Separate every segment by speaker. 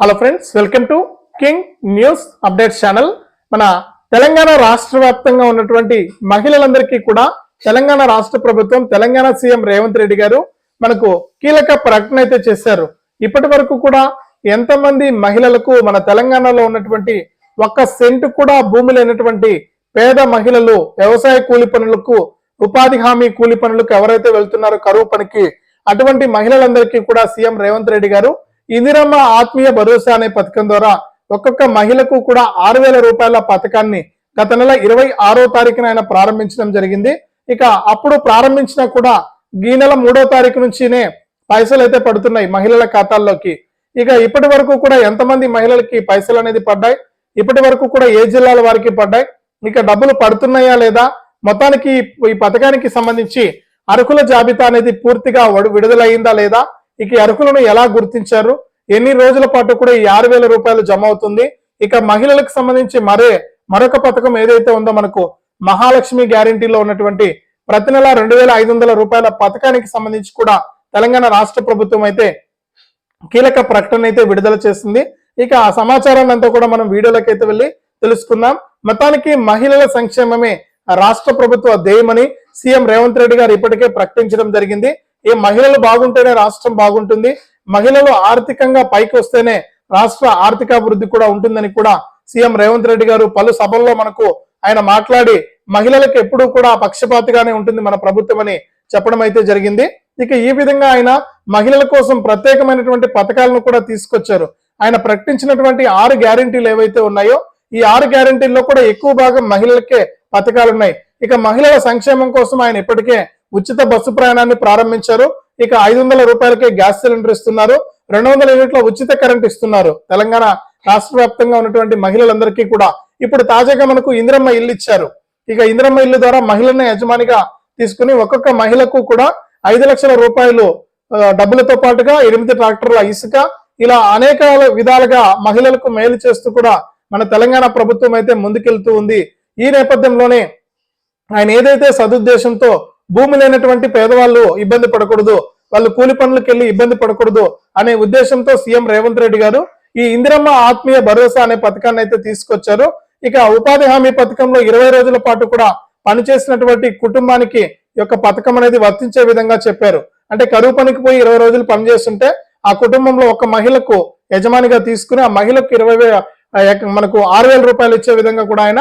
Speaker 1: Hello friends welcome to king news update channel మన తెలంగాణ రాష్ట్ర వ్యాప్తంగా ఉన్నటువంటి మహిళలందరికీ కూడా తెలంగాణ రాష్ట్ర ప్రభుత్వం తెలంగాణ సీఎం రేవంత్ రెడ్డి గారు మనకు కీలక ప్రకటన అయితే చేశారు. ఇప్పటి వరకు కూడా ఎంతమంది మహిళలకు మన తెలంగాణలో ఉన్నటువంటి ఒక్క సెంటు కూడా భూమి లేనటువంటి పేద మహిళలు వ్యవసాయ కూలి పనులకు ఉపాధి హామీ కూలి పనులకు ఎవరైతే వెళ్తున్నారో కరువు పనికి అటువంటి మహిళలందరికీ కూడా సీఎం రేవంత్ రెడ్డి గారు ఇందిరమ్మ ఆత్మీయ భరోసా అనే పథకం ద్వారా ఒక్కొక్క మహిళకు కూడా ఆరు వేల రూపాయల పథకాన్ని గత నెల ఇరవై ఆరో తారీఖున ఆయన ప్రారంభించడం జరిగింది. ఇక అప్పుడు ప్రారంభించినా కూడా ఈ నెల మూడో తారీఖు నుంచినే పైసలు అయితే పడుతున్నాయి మహిళల ఖాతాల్లోకి. ఇక ఇప్పటి వరకు కూడా ఎంతమంది మహిళలకి పైసలు అనేది పడ్డాయి? ఇప్పటి వరకు కూడా ఏ జిల్లాల వారికి పడ్డాయి? ఇక డబ్బులు పడుతున్నాయా లేదా? మొత్తానికి ఈ పథకానికి సంబంధించి అర్హుల జాబితా అనేది పూర్తిగా వడు- విడుదలయ్యిందా లేదా? ఇక అర్హులను ఎలా గుర్తించారు? ఎన్ని రోజుల పాటు కూడా ఈ ఆరు వేల రూపాయలు జమ అవుతుంది? ఇక మహిళలకు సంబంధించి మరే మరొక పథకం ఏదైతే ఉందో మనకు మహాలక్ష్మి గ్యారంటీలో ఉన్నటువంటి ప్రతి నెల రెండు వేల ఐదు వందల రూపాయల పథకానికి సంబంధించి కూడా తెలంగాణ రాష్ట్ర ప్రభుత్వం అయితే కీలక ప్రకటన అయితే విడుదల చేసింది. ఇక ఆ సమాచారాన్ని అంతా కూడా మనం వీడియోలోకి అయితే వెళ్ళి తెలుసుకుందాం. మొత్తానికి మహిళల సంక్షేమమే రాష్ట్ర ప్రభుత్వ ధ్యేయమని సీఎం రేవంత్ రెడ్డి గారు ఇప్పటికే ప్రకటించడం జరిగింది. ఈ మహిళలు బాగుంటేనే రాష్ట్రం బాగుంటుంది మహిళలు ఆర్థికంగా పైకి వస్తేనే రాష్ట్ర ఆర్థికాభివృద్ధి కూడా ఉంటుందని కూడా సీఎం రేవంత్ రెడ్డి గారు పలు సభల్లో మనకు ఆయన మాట్లాడి మహిళలకు ఎప్పుడూ కూడా పక్షపాతిగానే ఉంటుంది మన ప్రభుత్వం అని చెప్పడం అయితే జరిగింది. ఇక ఈ విధంగా ఆయన మహిళల కోసం ప్రత్యేకమైనటువంటి పథకాలను కూడా తీసుకొచ్చారు. ఆయన ప్రకటించినటువంటి ఆరు గ్యారెంటీలు ఏవైతే ఉన్నాయో ఈ ఆరు గ్యారెంటీల్లో కూడా ఎక్కువ భాగం మహిళలకే పథకాలు ఉన్నాయి. ఇక మహిళల సంక్షేమం కోసం ఆయన ఇప్పటికే ఉచిత బస్సు ప్రయాణాన్ని ప్రారంభించారు. ఇక ఐదు వందల రూపాయలకే గ్యాస్ సిలిండర్ ఇస్తున్నారు. రెండు వందల యూనిట్ల ఉచిత కరెంట్ ఇస్తున్నారు. తెలంగాణ రాష్ట్ర వ్యాప్తంగా ఉన్నటువంటి మహిళలందరికీ కూడా ఇప్పుడు తాజాగా మనకు ఇందిరమ్మ ఇల్లు ఇచ్చారు. ఇక ఇందిరమ్మ ఇల్లు ద్వారా మహిళలను యజమానిగా తీసుకుని ఒక్కొక్క మహిళకు కూడా ఐదు లక్షల రూపాయలు డబ్బులతో పాటుగా ఎనిమిది ట్రాక్టర్ల ఇసుక ఇలా అనేక విధాలుగా మహిళలకు మేలు చేస్తూ కూడా మన తెలంగాణ ప్రభుత్వం అయితే ముందుకెళ్తూ ఉంది. ఈ నేపథ్యంలోనే ఆయన ఏదైతే సదుద్దేశంతో భూమి లేనటువంటి పేదవాళ్ళు ఇబ్బంది పడకూడదు వాళ్ళు కూలి పనులకు వెళ్ళి ఇబ్బంది పడకూడదు అనే ఉద్దేశంతో సీఎం రేవంత్ రెడ్డి గారు ఈ ఇందిరమ్మ ఆత్మీయ భరోసా అనే పథకాన్ని అయితే తీసుకొచ్చారు. ఇక ఉపాధి హామీ పథకంలో ఇరవై రోజుల పాటు కూడా పనిచేసినటువంటి కుటుంబానికి యొక్క పథకం అనేది వర్తించే విధంగా చెప్పారు. అంటే కరువు పనికి పోయి ఇరవై రోజులు పనిచేస్తుంటే ఆ కుటుంబంలో ఒక మహిళకు యజమానిగా తీసుకుని ఆ మహిళకు ఇరవై మనకు ఆరు వేల రూపాయలు ఇచ్చే విధంగా కూడా ఆయన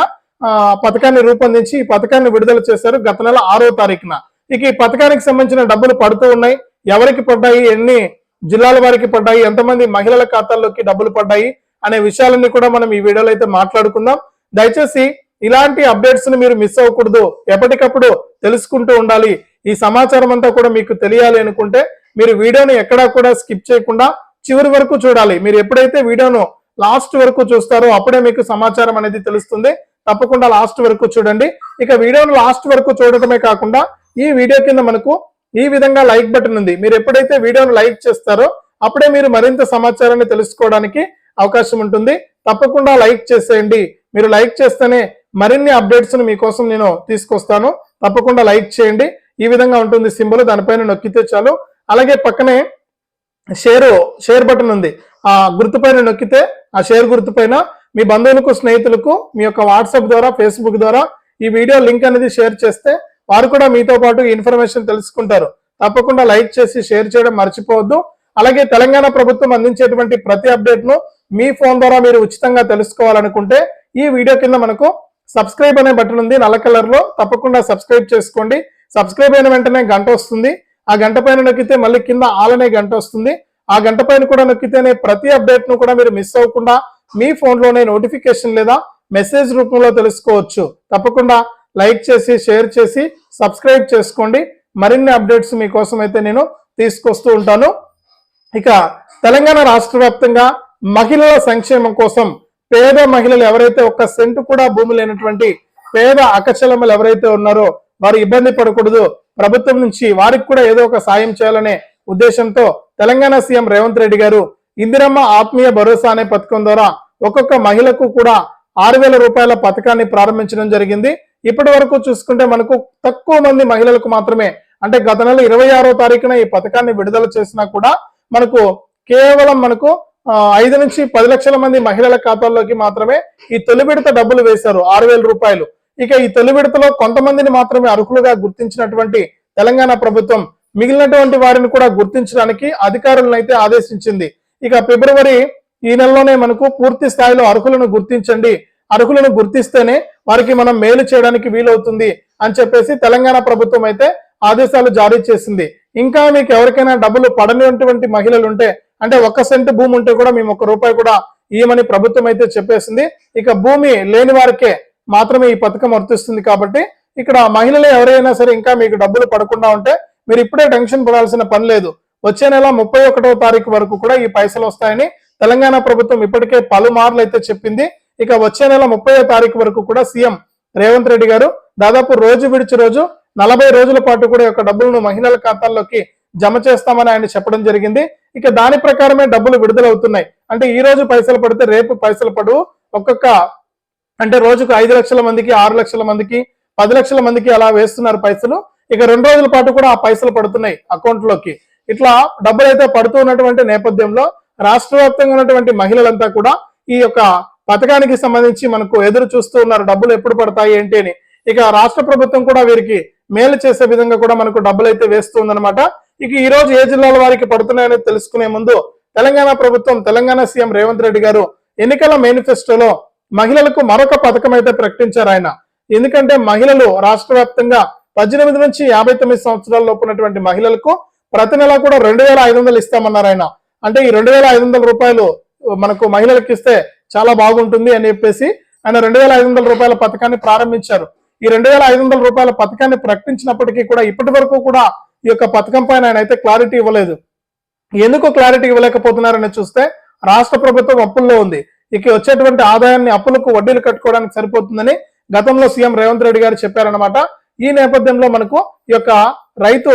Speaker 1: పథకాన్ని రూపొందించి ఈ పథకాన్ని విడుదల చేశారు గత నెల ఆరో తారీఖున. ఇక ఈ పథకానికి సంబంధించిన డబ్బులు పడుతూ ఉన్నాయి. ఎవరికి పడ్డాయి? ఎన్ని జిల్లాల వారికి పడ్డాయి? ఎంతమంది మహిళల ఖాతాల్లోకి డబ్బులు పడ్డాయి? అనే విషయాలన్నీ కూడా మనం ఈ వీడియోలో అయితే మాట్లాడుకుందాం. దయచేసి ఇలాంటి అప్డేట్స్ని మీరు మిస్ అవ్వకూడదు. ఎప్పటికప్పుడు తెలుసుకుంటూ ఉండాలి. ఈ సమాచారం అంతా కూడా మీకు తెలియాలి అనుకుంటే మీరు వీడియోని ఎక్కడా కూడా స్కిప్ చేయకుండా చివరి వరకు చూడాలి. మీరు ఎప్పుడైతే వీడియోను లాస్ట్ వరకు చూస్తారో అప్పుడే మీకు సమాచారం అనేది తెలుస్తుంది. తప్పకుండా లాస్ట్ వరకు చూడండి. ఇక వీడియోను లాస్ట్ వరకు చూడటమే కాకుండా ఈ వీడియో కింద మనకు ఈ విధంగా లైక్ బటన్ ఉంది. మీరు ఎప్పుడైతే వీడియోను లైక్ చేస్తారో అప్పుడే మీరు మరింత సమాచారాన్ని తెలుసుకోవడానికి అవకాశం ఉంటుంది. తప్పకుండా లైక్ చేసేయండి. మీరు లైక్ చేస్తేనే మరిన్ని అప్డేట్స్ మీకోసం నేను తీసుకొస్తాను. తప్పకుండా లైక్ చేయండి. ఈ విధంగా ఉంటుంది సింబల్. దానిపైన నొక్కితే చాలు. అలాగే పక్కనే షేర్ షేర్ బటన్ ఉంది. ఆ గుర్తుపైన నొక్కితే ఆ షేర్ గుర్తుపైన మీ బంధువులకు స్నేహితులకు మీ యొక్క వాట్సాప్ ద్వారా ఫేస్బుక్ ద్వారా ఈ వీడియో లింక్ అనేది షేర్ చేస్తే వారు కూడా మీతో పాటు ఇన్ఫర్మేషన్ తెలుసుకుంటారు. తప్పకుండా లైక్ చేసి షేర్ చేయడం మర్చిపోవద్దు. అలాగే తెలంగాణ ప్రభుత్వం అందించేటువంటి ప్రతి అప్డేట్ను మీ ఫోన్ ద్వారా మీరు ఉచితంగా తెలుసుకోవాలనుకుంటే ఈ వీడియో కింద మనకు సబ్స్క్రైబ్ అనే బటన్ ఉంది. నల్ల కలర్లో తప్పకుండా సబ్స్క్రైబ్ చేసుకోండి. సబ్స్క్రైబ్ అయిన వెంటనే గంట వస్తుంది. ఆ గంట పైన నొక్కితే మళ్ళీ కింద ఆలనే గంట వస్తుంది. ఆ గంట పైన కూడా నొక్కితేనే ప్రతి అప్డేట్ను కూడా మీరు మిస్ అవ్వకుండా మీ ఫోన్లోనే నోటిఫికేషన్ లేదా మెసేజ్ రూపంలో తెలుసుకోవచ్చు. తప్పకుండా లైక్ చేసి షేర్ చేసి సబ్స్క్రైబ్ చేసుకోండి. మరిన్ని అప్డేట్స్ మీకోసం అయితే నేను తీసుకొస్తూ ఉంటాను. ఇక తెలంగాణ రాష్ట్ర వ్యాప్తంగా మహిళల సంక్షేమం కోసం పేద మహిళలు ఎవరైతే ఒక్క సెంటు కూడా భూమి లేనటువంటి పేద అకచలములు ఎవరైతే ఉన్నారో వారు ఇబ్బంది పడకూడదు. ప్రభుత్వం నుంచి వారికి కూడా ఏదో ఒక సాయం చేయాలనే ఉద్దేశంతో తెలంగాణ సీఎం రేవంత్ రెడ్డి గారు ఇందిరమ్మ ఆత్మీయ భరోసా అనే పథకం ద్వారా ఒక్కొక్క మహిళకు కూడా ఆరు వేల రూపాయల పథకాన్ని ప్రారంభించడం జరిగింది. ఇప్పటి వరకు చూసుకుంటే మనకు తక్కువ మంది మహిళలకు మాత్రమే అంటే గత నెల ఇరవై ఆరో తారీఖున ఈ పథకాన్ని విడుదల చేసినా కూడా మనకు కేవలం మనకు ఐదు నుంచి పది లక్షల మంది మహిళల ఖాతాల్లోకి మాత్రమే ఈ తొలి విడత డబ్బులు వేశారు ఆరు వేల రూపాయలు. ఇక ఈ తొలి విడతలో కొంతమందిని మాత్రమే అర్హులుగా గుర్తించినటువంటి తెలంగాణ ప్రభుత్వం మిగిలినటువంటి వారిని కూడా గుర్తించడానికి అధికారులను అయితే ఆదేశించింది. ఇక ఫిబ్రవరి ఈ నెలలోనే మనకు పూర్తి స్థాయిలో అర్హులను గుర్తించండి. అర్హులను గుర్తిస్తేనే వారికి మనం మేలు చేయడానికి వీలవుతుంది అని చెప్పేసి తెలంగాణ ప్రభుత్వం అయితే ఆదేశాలు జారీ చేసింది. ఇంకా మీకు ఎవరికైనా డబ్బులు పడనిటువంటి మహిళలు ఉంటే అంటే ఒక్క సెంటు భూమి ఉంటే కూడా మేము ఒక్క రూపాయి కూడా ఇవ్వమని ప్రభుత్వం అయితే చెప్పేసింది. ఇక భూమి లేని వారికే మాత్రమే ఈ పథకం వర్తిస్తుంది కాబట్టి ఇక్కడ మహిళలు ఎవరైనా సరే ఇంకా మీకు డబ్బులు పడకుండా ఉంటే మీరు ఇప్పుడే టెన్షన్ పడాల్సిన పని లేదు. వచ్చే నెల ముప్పై ఒకటో తారీఖు వరకు కూడా ఈ పైసలు వస్తాయని తెలంగాణ ప్రభుత్వం ఇప్పటికే పలుమార్లు అయితే చెప్పింది. ఇక వచ్చే నెల ముప్పై తారీఖు వరకు కూడా సీఎం రేవంత్ రెడ్డి గారు దాదాపు రోజు విడిచి రోజు నలభై రోజుల పాటు కూడా యొక్క డబ్బులను మహిళల ఖాతాల్లోకి జమ చేస్తామని ఆయన చెప్పడం జరిగింది. ఇక దాని ప్రకారమే డబ్బులు విడుదలవుతున్నాయి. అంటే ఈ రోజు పైసలు పడితే రేపు పైసలు పడు ఒక్కొక్క అంటే రోజుకు ఐదు లక్షల మందికి ఆరు లక్షల మందికి పది లక్షల మందికి అలా వేస్తున్నారు పైసలు. ఇక రెండు రోజుల పాటు కూడా ఆ పైసలు పడుతున్నాయి అకౌంట్లోకి. ఇట్లా డబ్బులు అయితే పడుతూ ఉన్నటువంటి నేపథ్యంలో రాష్ట్ర వ్యాప్తంగా ఉన్నటువంటి మహిళలంతా కూడా ఈ యొక్క పథకానికి సంబంధించి మనకు ఎదురు చూస్తూ ఉన్నారు. డబ్బులు ఎప్పుడు పడతాయి ఏంటి అని. ఇక రాష్ట్ర ప్రభుత్వం కూడా వీరికి మేలు చేసే విధంగా కూడా మనకు డబ్బులు అయితే వేస్తుందన్నమాట. ఇక ఈ రోజు ఏ జిల్లాల వారికి పడుతున్నాయని తెలుసుకునే ముందు తెలంగాణ ప్రభుత్వం తెలంగాణ సీఎం రేవంత్ రెడ్డి గారు ఎన్నికల మేనిఫెస్టోలో మహిళలకు మరొక పథకం అయితే ప్రకటించారు ఆయన. ఎందుకంటే మహిళలు రాష్ట్ర వ్యాప్తంగా పద్దెనిమిది నుంచి యాభై తొమ్మిది సంవత్సరాల లోపు ఉన్నటువంటి మహిళలకు ప్రతి నెల కూడా రెండు వేల ఐదు వందలు ఇస్తామన్నారు ఆయన. అంటే ఈ రెండు వేల ఐదు వందల రూపాయలు మనకు మహిళలకు ఇస్తే చాలా బాగుంటుంది అని చెప్పేసి ఆయన రెండు వేల ఐదు వందల రూపాయల పథకాన్ని ప్రారంభించారు. ఈ రెండు వేల ఐదు వందల రూపాయల పథకాన్ని ప్రకటించినప్పటికీ కూడా ఇప్పటి వరకు కూడా ఈ యొక్క పథకం పైన ఆయన అయితే క్లారిటీ ఇవ్వలేదు. ఎందుకు క్లారిటీ ఇవ్వలేకపోతున్నారని చూస్తే రాష్ట్ర ప్రభుత్వం అప్పుల్లో ఉంది. ఇక వచ్చేటువంటి ఆదాయాన్ని అప్పులకు వడ్డీలు కట్టుకోవడానికి సరిపోతుందని గతంలో సీఎం రేవంత్ రెడ్డి గారు చెప్పారనమాట ఈ నేపథ్యంలో మనకు ఈ యొక్క రైతు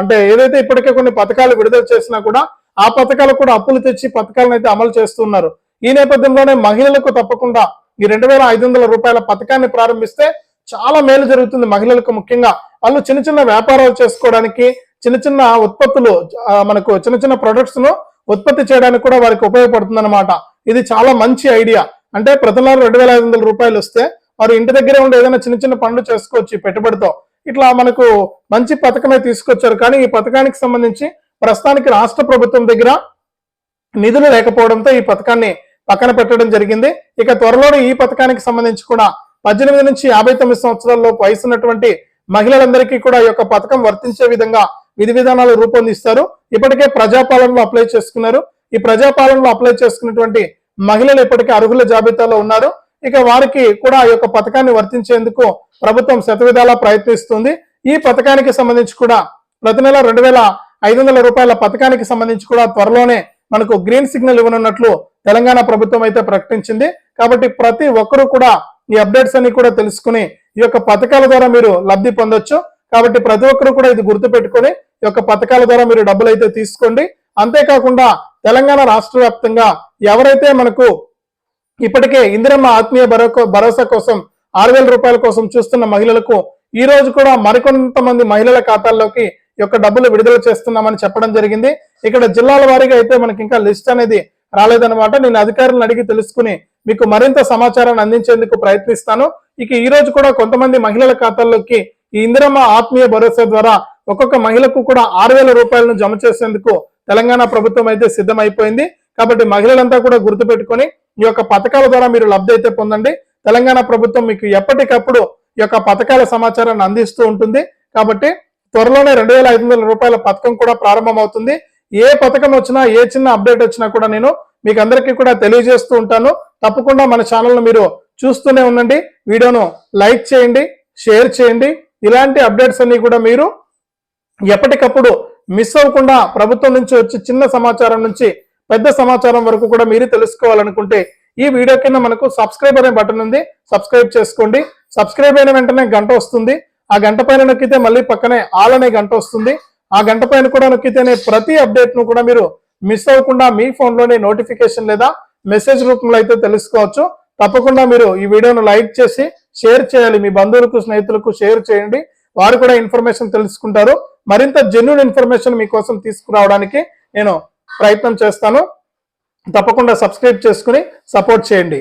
Speaker 1: అంటే ఏదైతే ఇప్పటికే కొన్ని పథకాలు విడుదల చేసినా కూడా ఆ పథకాలు కూడా అప్పులు తెచ్చి పథకాలను అయితే అమలు చేస్తున్నారు. ఈ నేపథ్యంలోనే మహిళలకు తప్పకుండా ఈ రెండు వేల ఐదు వందల రూపాయల పథకాన్ని ప్రారంభిస్తే చాలా మేలు జరుగుతుంది మహిళలకు ముఖ్యంగా. వాళ్ళు చిన్న చిన్న వ్యాపారాలు చేసుకోవడానికి చిన్న చిన్న ఉత్పత్తులు మనకు చిన్న చిన్న ప్రొడక్ట్స్ను ఉత్పత్తి చేయడానికి కూడా వారికి ఉపయోగపడుతుంది అనమాట ఇది చాలా మంచి ఐడియా. అంటే ప్రతి నెల రెండు వేల ఐదు వందల రూపాయలు వస్తే వారు ఇంటి దగ్గరే ఉండి ఏదైనా చిన్న చిన్న పనులు చేసుకోవచ్చు పెట్టుబడితో. ఇట్లా మనకు మంచి పథకమే తీసుకొచ్చారు. కానీ ఈ పథకానికి సంబంధించి ప్రస్తుతానికి రాష్ట్ర ప్రభుత్వం దగ్గర నిధులు లేకపోవడంతో ఈ పథకాన్ని పక్కన పెట్టడం జరిగింది. ఇక త్వరలోనే ఈ పథకానికి సంబంధించి కూడా పద్దెనిమిది నుంచి యాభై తొమ్మిది సంవత్సరాల్లో వయసు ఉన్నటువంటి మహిళలందరికీ కూడా ఈ యొక్క పథకం వర్తించే విధంగా విధి విధానాలు రూపొందిస్తారు. ఇప్పటికే ప్రజాపాలనలో అప్లై చేసుకున్నారు. ఈ ప్రజాపాలనలో అప్లై చేసుకున్నటువంటి మహిళలు ఇప్పటికే అర్హుల జాబితాలో ఉన్నారు. ఇక వారికి కూడా ఈ యొక్క పథకాన్ని వర్తించేందుకు ప్రభుత్వం శతవిధాలా ప్రయత్నిస్తుంది. ఈ పథకానికి సంబంధించి కూడా ప్రతి నెల రెండు వేల ఐదు వందల రూపాయల పథకానికి సంబంధించి కూడా త్వరలోనే మనకు గ్రీన్ సిగ్నల్ ఇవ్వనున్నట్లు తెలంగాణ ప్రభుత్వం అయితే ప్రకటించింది. కాబట్టి ప్రతి ఒక్కరూ కూడా ఈ అప్డేట్స్ అన్ని కూడా తెలుసుకుని ఈ యొక్క పథకాల ద్వారా మీరు లబ్ధి పొందొచ్చు. కాబట్టి ప్రతి ఒక్కరు కూడా ఇది గుర్తు పెట్టుకొని ఈ యొక్క పథకాల ద్వారా మీరు డబ్బులు అయితే తీసుకోండి. అంతేకాకుండా తెలంగాణ రాష్ట్ర వ్యాప్తంగా ఎవరైతే మనకు ఇప్పటికే ఇందిరమ్మ ఆత్మీయ భరోసా కోసం ఆరు వేల రూపాయల కోసం చూస్తున్న మహిళలకు ఈ రోజు కూడా మరికొంతమంది మహిళల ఖాతాల్లోకి యొక్క డబ్బులు విడుదల చేస్తున్నామని చెప్పడం జరిగింది. ఇక్కడ జిల్లాల వారీగా అయితే మనకి ఇంకా లిస్ట్ అనేది రాలేదన్నమాట. నేను అధికారులను అడిగి తెలుసుకుని మీకు మరింత సమాచారాన్ని అందించేందుకు ప్రయత్నిస్తాను. ఇక ఈ రోజు కూడా కొంతమంది మహిళల ఖాతాల్లోకి ఈ ఇందిరమ్మ ఆత్మీయ భరోసా ద్వారా ఒక్కొక్క మహిళకు కూడా ఆరు వేల రూపాయలను జమ చేసేందుకు తెలంగాణ ప్రభుత్వం అయితే సిద్ధమైపోయింది. కాబట్టి మహిళలంతా కూడా గుర్తుపెట్టుకొని ఈ యొక్క పథకాల ద్వారా మీరు లబ్ధి అయితే పొందండి. తెలంగాణ ప్రభుత్వం మీకు ఎప్పటికప్పుడు ఈ యొక్క పథకాల సమాచారాన్ని అందిస్తూ ఉంటుంది. కాబట్టి త్వరలోనే రెండు వేల ఐదు వందల రూపాయల పథకం కూడా ప్రారంభమవుతుంది. ఏ పథకం వచ్చినా ఏ చిన్న అప్డేట్ వచ్చినా కూడా నేను మీకు అందరికీ కూడా తెలియజేస్తూ ఉంటాను. తప్పకుండా మన ఛానల్ను మీరు చూస్తూనే ఉండండి. వీడియోను లైక్ చేయండి షేర్ చేయండి. ఇలాంటి అప్డేట్స్ అన్ని కూడా మీరు ఎప్పటికప్పుడు మిస్ అవ్వకుండా ప్రభుత్వం నుంచి వచ్చే చిన్న సమాచారం నుంచి పెద్ద సమాచారం వరకు కూడా మీరు తెలుసుకోవాలనుకుంటే ఈ వీడియో కింద మనకు సబ్స్క్రైబ్ అనే బటన్ ఉంది. సబ్స్క్రైబ్ చేసుకోండి. సబ్స్క్రైబ్ అయిన వెంటనే గంట వస్తుంది. ఆ గంట పైన నొక్కితే మళ్ళీ పక్కనే ఆల్ అనే గంట వస్తుంది. ఆ గంట పైన కూడా నొక్కితేనే ప్రతి అప్డేట్ను కూడా మీరు మిస్ అవ్వకుండా మీ ఫోన్లోనే నోటిఫికేషన్ లేదా మెసేజ్ రూపంలో అయితే తెలుసుకోవచ్చు. తప్పకుండా మీరు ఈ వీడియోను లైక్ చేసి షేర్ చేయాలి. మీ బంధువులకు స్నేహితులకు షేర్ చేయండి. వారు కూడా ఇన్ఫర్మేషన్ తెలుసుకుంటారు. మరింత జెన్యున్ ఇన్ఫర్మేషన్ మీకోసం తీసుకురావడానికి నేను ప్రయత్నం చేస్తాను. తప్పకుండా సబ్స్క్రైబ్ చేసుకుని సపోర్ట్ చేయండి.